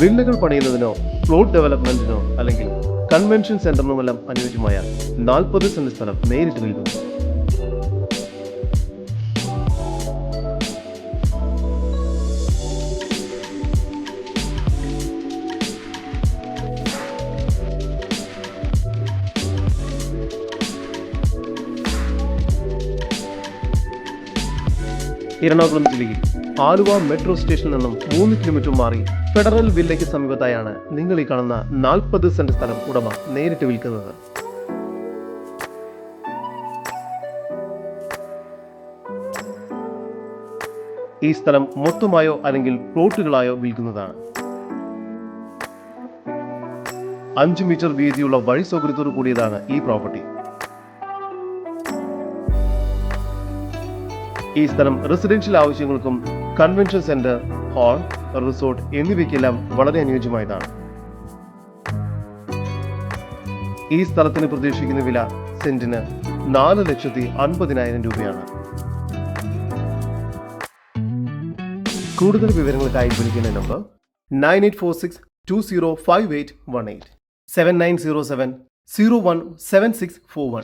വില്ലകൾ പണിയുന്നതിനോ plot ഡെവലപ്മെന്റിനോ അല്ലെങ്കിൽ convention സെന്ററിനുമെല്ലാം അനുയോജ്യമായ നാൽപ്പത് സെന്റ് സ്ഥലം നേരിട്ട് നൽകുന്നു എറണാകുളം ജില്ലയിൽ ആലുവ മെട്രോ സ്റ്റേഷനിൽ നിന്നും മൂന്ന് കിലോമീറ്റർ മാറി ഫെഡറൽ വില്ലയ്ക്ക് സമീപത്തായാണ് നിങ്ങൾ ഈ കാണുന്ന നാൽപ്പത് സെന്റ് സ്ഥലം ഉടമ നേരിട്ട് വിൽക്കുന്നത്. ഈ സ്ഥലം മൊത്തമായോ അല്ലെങ്കിൽ പ്ലോട്ടുകളായോ വിൽക്കുന്നതാണ്. അഞ്ച് മീറ്റർ വീതിയുള്ള വഴി സൗകര്യത്തോടു കൂടിയതാണ് ഈ പ്രോപ്പർട്ടി. ഈ സ്ഥലം റെസിഡൻഷ്യൽ ആവശ്യങ്ങൾക്കും കൺവെൻഷൻ സെന്റർ ഹാൾ റിസോർട്ട് എന്നിവയ്ക്കെല്ലാം വളരെ അനുയോജ്യമായതാണ്. ഈ സ്ഥലത്തിന് പ്രതീക്ഷിക്കുന്ന വില സെന്റിന് നാല് ലക്ഷത്തി അൻപതിനായിരം രൂപയാണ്. കൂടുതൽ വിവരങ്ങൾക്കായി വിളിക്കുന്ന number nine eight four six two zero five eight one eight. Seven nine zero seven zero one seven six four one.